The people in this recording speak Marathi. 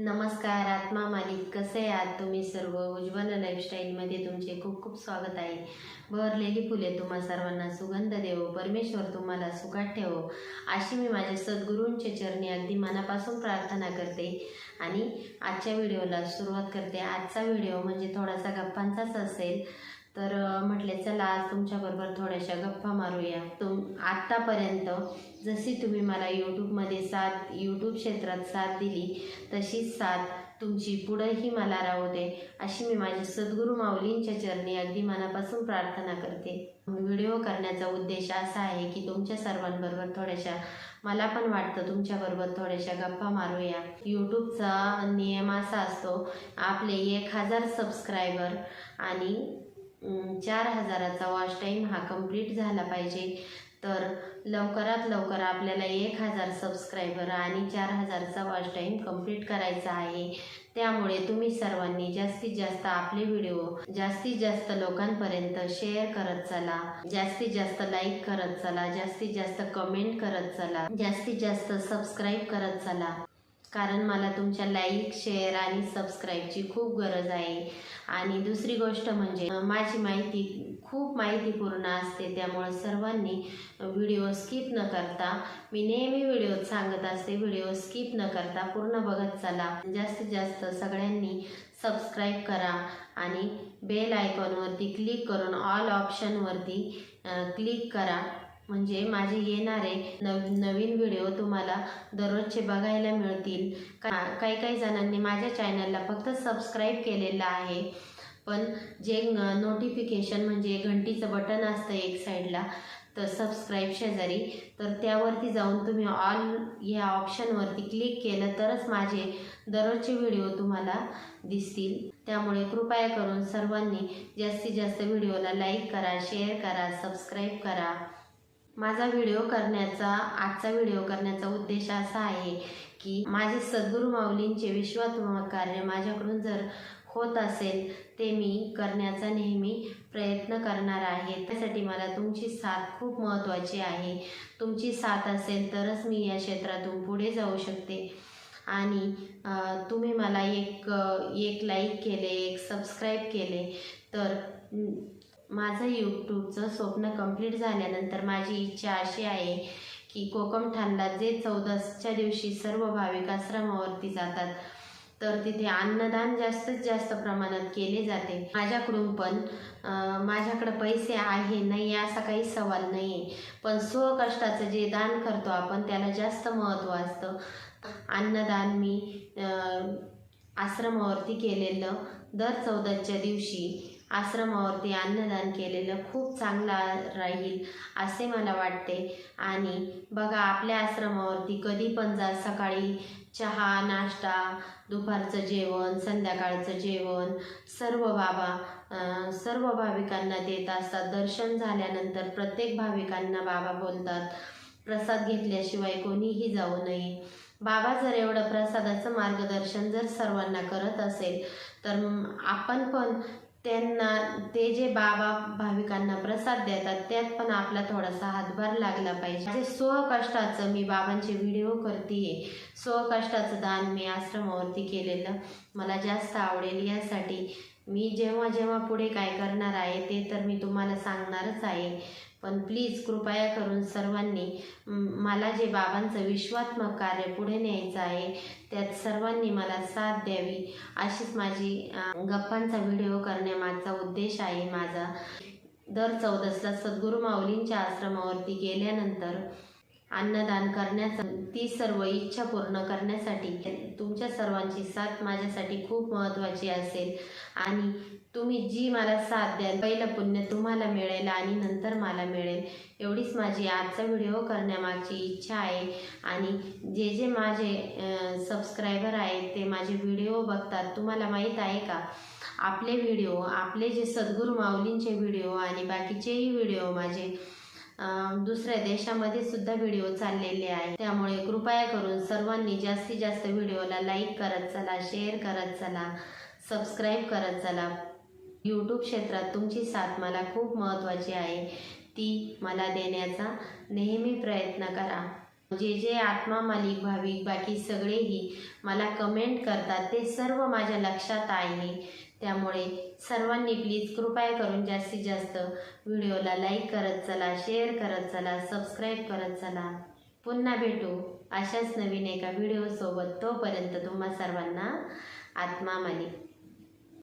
नमस्कार आत्मा मालिक. कसे आहात तुम्ही सर्व? उज्ज्वल लाईफस्टाईलमध्ये तुमचे खूप खूप स्वागत आहे. बहरलेली फुले तुम्हा सर्वांना सुगंध देवो परमेश्वर तुम्हाला सुखात ठेवो. अशी मी माझ्या सद्गुरूंच्या चरणी अगदी मनापासून प्रार्थना करते आणि आजच्या व्हिडिओला सुरुवात करते. आजचा व्हिडिओ म्हणजे थोडासा गप्पांचाच असेल. तर म्हटले चला आज तुमच्याबरोबर थोड्याशा गप्पा मारूया. तुम आत्तापर्यंत जशी तुम्ही मला यूट्यूबमध्ये साथ यूट्यूब क्षेत्रात साथ दिली तशीच साथ तुमची पुढंही मला राहू दे अशी मी माझ्या सद्गुरू माऊलींच्या चरणी अगदी मनापासून प्रार्थना करते. व्हिडिओ करण्याचा उद्देश असा आहे की तुमच्या सर्वांबरोबर थोड्याशा मला पण वाटतं तुमच्याबरोबर थोड्याशा गप्पा मारूया. यूट्यूबचा नियम असा असतो आपले एक हजार सबस्क्रायबर आणि चार हजाराचा वॉच टाईम हा कंप्लीट झाला पाहिजे. तर लवकरात लवकर आपल्याला एक हजार सबस्क्रायबर आणि चार हजारचा वॉच टाईम कंप्लीट करायचा आहे. त्यामुळे तुम्ही सर्वांनी जास्तीत जास्त आपले व्हिडिओ जास्तीत जास्त लोकांपर्यंत शेअर करत चला. जास्तीत जास्त लाईक करत चला. जास्तीत जास्त कमेंट करत चला. जास्तीत जास्त सबस्क्राईब करत चला. कारण मला तुमच्या लाईक शेअर आणि सबस्क्राईबची खूप गरज आहे. आणि दुसरी गोष्ट म्हणजे माझी माहिती खूप माहितीपूर्ण असते त्यामुळे सर्वांनी व्हिडिओ स्किप न करता मी नेहमी व्हिडिओ सांगत असते व्हिडिओ स्किप न करता पूर्ण बघत चला. जास्तीत जास्त सगळ्यांनी सबस्क्राईब करा आणि बेल आयकॉनवरती क्लिक करून ऑल ऑप्शनवरती क्लिक करा. म्हणजे माझे येणारे नव नवीन व्हिडिओ तुम्हाला दररोजचे बघायला मिळतील. का काही काही जणांनी माझ्या चॅनलला फक्त सबस्क्राईब केलेलं आहे. पण जे नोटिफिकेशन म्हणजे घंटीचं बटन असतं एक साईडला तर सबस्क्राईब शेजारी. तर त्यावरती जाऊन तुम्ही ऑल ह्या ऑप्शनवरती क्लिक केलं तरच माझे दररोजचे व्हिडिओ तुम्हाला दिसतील. त्यामुळे कृपया करून सर्वांनी जास्तीत जास्त व्हिडिओला लाईक करा शेअर करा सबस्क्राईब करा. माझा व्हिडिओ करण्याचा आजचा व्हिडिओ करण्याचा उद्देश असा आहे की माझे सद्गुरू माऊलींचे विश्वात्मक कार्य माझ्याकडून जर होत असेल ते मी करण्याचा नेहमी प्रयत्न करणार आहे. त्यासाठी मला तुमची साथ खूप महत्त्वाची आहे. तुमची साथ असेल तरच मी या क्षेत्रातून पुढे जाऊ शकते. आणि तुम्ही मला एक एक लाईक केले एक सबस्क्राईब केले तर माझं यूट्यूबचं स्वप्न कंप्लीट झाल्यानंतर माझी इच्छा अशी आहे की कोकमठाणला जे चौदसच्या दिवशी सर्व भाविक आश्रमावरती जातात तर तिथे अन्नदान जास्तीत जास्त प्रमाणात केले जाते. माझ्याकडून पण माझ्याकडं माझ्याकडे पैसे आहे नाही असा काही सवाल नाही आहे पण स्वकष्टाचं जे दान करतो आपण त्याला जास्त महत्त्व असतं. अन्नदान मी आश्रमावरती केलेलं दर चौदाच्या दिवशी आश्रमावरती अन्नदान केलेलं खूप चांगला राहील असे मला वाटते. आणि बघा आपल्या आश्रमावरती कधी पण जा सकाळी चहा नाश्ता दुपारचं जेवण संध्याकाळचं जेवण सर्व बाबा सर्व भाविकांना देत असतात. दर्शन झाल्यानंतर प्रत्येक भाविकांना बाबा बोलतात प्रसाद घेतल्याशिवाय कोणीही जाऊ नये. बाबा जर एवढं प्रसादाचं मार्गदर्शन जर सर्वांना करत असेल तर आपण पण त्यांना ते जे बाबा भाविकांना प्रसाद देतात त्यात पण आपला थोडासा हातभार लागला पाहिजे. माझे स्वकष्टाचं मी बाबांचे व्हिडिओ करते स्वकष्टाचं दान मी आश्रमावरती केलेलं. मला जास्त आवडेल यासाठी. मी जेव्हा जेव्हा पुढे काय करणार आहे ते तर मी तुम्हाला सांगणारच आहे. पण प्लीज कृपया करून सर्वांनी मला जे बाबांचं विश्वात्मक कार्य पुढे न्यायचं आहे त्यात सर्वांनी मला साथ द्यावी. अशीच माझी गप्पांचा व्हिडिओ करण्यामागचा उद्देश आहे माझा. दर चौदसला सद्गुरू माऊलींच्या आश्रमावरती गेल्यानंतर अन्नदान करण्याचा ती सर्व इच्छा पूर्ण करण्यासाठी तुमच्या सर्वांची साथ माझ्यासाठी खूप महत्त्वाची असेल. आणि तुम्ही जी मला साथ द्याल पहिलं पुण्य तुम्हाला मिळेल आणि नंतर मला मिळेल. एवढीच माझी आजचा व्हिडिओ करण्यामागची इच्छा आहे. आणि जे जे माझे सबस्क्रायबर आहेत ते माझे व्हिडिओ बघतात तुम्हाला माहीत आहे का? आपले व्हिडिओ आपले जे सद्गुरू माऊलींचे व्हिडिओ आणि बाकीचेही व्हिडिओ माझे दुसऱ्या देशामध्ये सुद्धा व्हिडिओ चाललेले आहे त्यामुळे कृपया करून सर्वांनी जास्तीत जास्त व्हिडिओला लाईक करत चला शेअर करत चला सबस्क्राईब करत चला. यूट्यूब क्षेत्रात तुमची साथ मला खूप महत्त्वाची आहे. ती मला देण्याचा नेहमी प्रयत्न करा. जे जे आत्मा मालिक भाविक बाकी सगळेही मला कमेंट करतात ते सर्व माझ्या लक्षात आहे. त्यामुळे सर्वांनी प्लीज कृपया करून जास्तीत जास्त व्हिडिओला लाईक करत चला शेअर करत चला सबस्क्राईब करत चला. पुन्हा भेटू अशाच नवीन एका व्हिडिओसोबत तोपर्यंत तुम्हा सर्वांना आत्मा मालिक